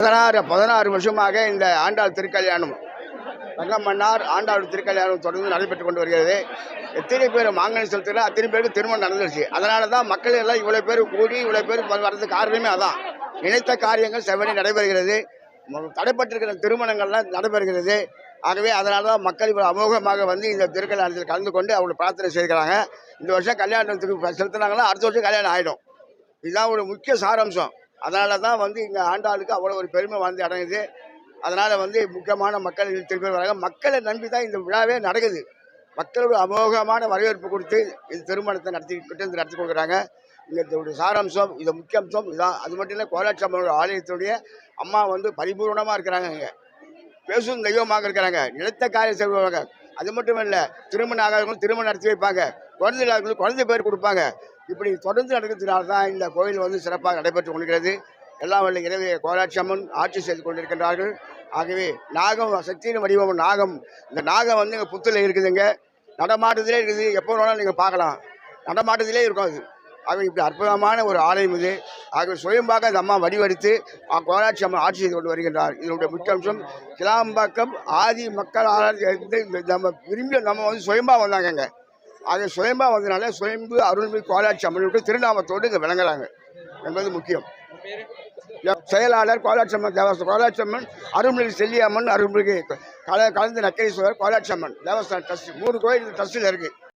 பதினாறு பதினாறு வருஷமாக இந்த ஆண்டாள் திருக்கல்யாணம் ரங்கமன்னார் ஆண்டாள் திருக்கல்யாணம் தொடர்ந்து நடைபெற்று கொண்டு வருகிறது. எத்தனை பேர் மாங்கனி செலுத்துகிறா அத்தனை பேருக்கு திருமணம் நடந்துருச்சு. அதனால தான் மக்கள் எல்லாம் இவ்வளோ பேர் கூடி இவ்வளோ பேர் வ- வர்றதுக்கு காரணமே அதான். நினைத்த காரியங்கள் செவ்வனே நடைபெறுகிறது. தடைப்பட்டிருக்கிற திருமணங்கள்லாம் நடைபெறுகிறது. ஆகவே அதனால தான் மக்கள் இவ்வளோ அமோகமாக வந்து இந்த திருக்கல்யாணத்தில் கலந்து கொண்டு அவங்க பிரார்த்தனை செய்கிறாங்க. இந்த வருஷம் கல்யாணத்துக்கு செலுத்தினாங்கன்னா அடுத்த வருஷம் கல்யாணம் ஆகிடும் இதுதான் ஒரு முக்கிய சாராம்சம். அதனால தான் வந்து இங்கே ஆண்டாளுக்கு அவ்வளோ ஒரு பெருமை வந்து அடையுது. அதனால் வந்து முக்கியமான மக்கள் திருப்பி வராங்க. மக்களை நம்பி தான் இந்த விழாவே நடக்குது. மக்களோட அமோகமான வரவேற்பு கொடுத்து இந்த திருமணத்தை நடத்திக்கிட்டு இந்த நடத்தி கொடுக்குறாங்க. இங்கே இதோட சாராம்சம் இது முக்கியம்சம் இதான் அது மட்டும் இல்லை கோலாட்சி அம்மனோட ஆலயத்துடைய அம்மா வந்து பரிபூர்ணமாக இருக்கிறாங்க இங்கே. பேசும் தெய்வமாக இருக்கிறாங்க. நிலத்த காரியம் செய்வாங்க அது மட்டும் இல்லை திருமணம் ஆகாதவங்களும் திருமணம் நடத்தி வைப்பாங்க. குழந்தை குழந்தை பேர் கொடுப்பாங்க. இப்படி தொடர்ந்து நடக்கிறதுனால தான் இந்த கோயில் வந்து சிறப்பாக நடைபெற்று கொண்டிருக்கிறது. எல்லாம் வல்ல இறைவி கோலாட்சி அம்மன் ஆட்சி செய்து கொண்டிருக்கின்றார்கள். ஆகவே நாகம் சக்தியின் வடிவம் நாகம். இந்த நாகம் வந்து எங்கள் புத்தில் இருக்குதுங்க. நடமாட்டத்திலே இருக்குது. எப்போ வேணாலும் நீங்கள் பார்க்கலாம். நடமாட்டத்திலே இருக்கும் அது. ஆகவே இப்படி அற்புதமான ஒரு ஆலயம் இது. ஆகவே சுயம்பாக அந்த அம்மா வடிவெடுத்து கோலாட்சி அம்மன் ஆட்சி செய்து கொண்டு வருகின்றார். இதனுடைய முக்கிய அம்சம் கிளாம்பாக்கம் ஆதி மக்கள் ஆராய்ச்சி நம்ம விரும்பிய நம்ம வந்து சுயம்பாக வந்தாங்கங்க. ஆக சுயம்பா வந்ததுனால சுயம்பு அருள்மிகு கோலாட்சி அம்மனுடைய திருநாமத்தோடு இங்கே விளங்குறாங்க. என்பது முக்கியம். செயலாளர் கோலாட்சி அம்மன் தேவஸ்தானம் கோலாட்சி அம்மன் அருள்மிகு செல்லியம்மன் அருள்மிகு கல கலந்து நக்கரீஸ்வரர் கோலாட்சி அம்மன். தேவஸ்தான் ட்ரஸ்ட் மூணு கோயில் ட்ரஸ்ட்டில் இருக்குது